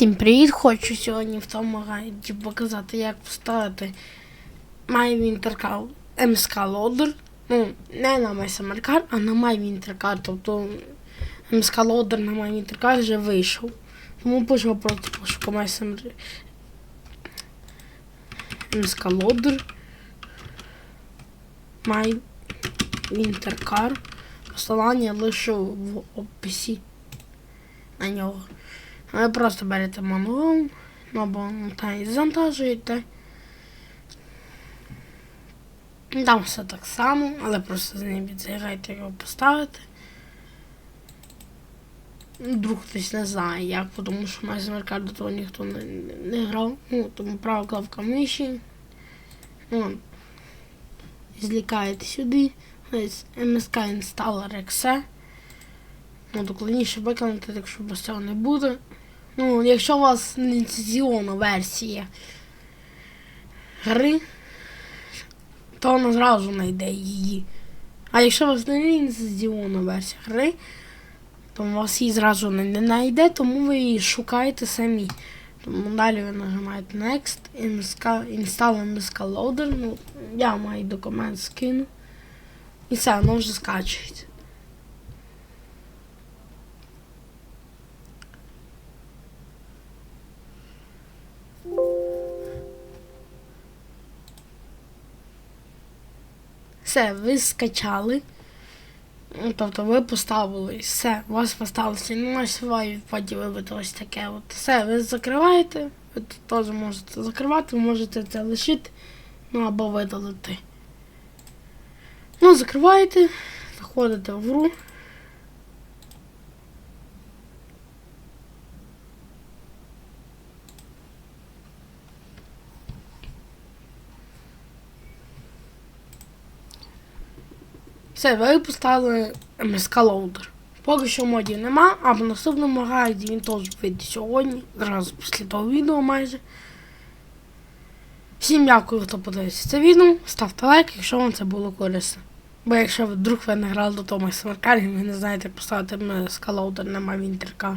Всім привіт! Хочу сьогодні в цьому гайді показати, як поставити MyWinterCar МСК Loader. Ну, не на MySummerCar, а на MyWinterCar. Тобто МСК Loader на MyWinterCar вже вийшов. Тому пишемо просто пошуку MySummer МСК Loader. MyWinterCar. Посилання лишу в описі на нього. Ви просто берете мануал, або та і завантажуєте. Там все так само, але просто з ним відзігайте його поставити. Вдруг хтось не знає як, тому що майже до того ніхто не, не, не грав. Ну, тому права кнопка миші. Вон. Злікаєте сюди. Ось MSK Installer Exe. Ну, докладніше виконати, так що без цього не буде. Ну, якщо у вас ліцензіонна версія гри, то вона зразу знайде її. А якщо у вас не ліцензіонна версія гри, то у вас її зразу не знайде, тому ви її шукаєте самі. Тому далі ви нажимаєте Next, Install MSK Loader. Ну, я маю документ скину. І все, воно вже скачується. Все, ви скачали. Ну, Тобто ви поставили все, у вас поставилося на свої потім вибити ось таке. От все, ви закриваєте, ви тут теж можете закривати, ви можете це лишити, ну або видалити. Ну, закриваєте, заходите в гру. Все, ви поставили МСК Лоудер. Поки що модів нема, а в наступному гайді він теж вийде сьогодні, зразу після того відео майже. Всім дякую, хто подивився це відео. Ставте лайк, якщо вам це було корисно. Бо якщо вдруг ви не грали до того Смаркарі, ви не знаєте як поставити Loader на MyWinterCar.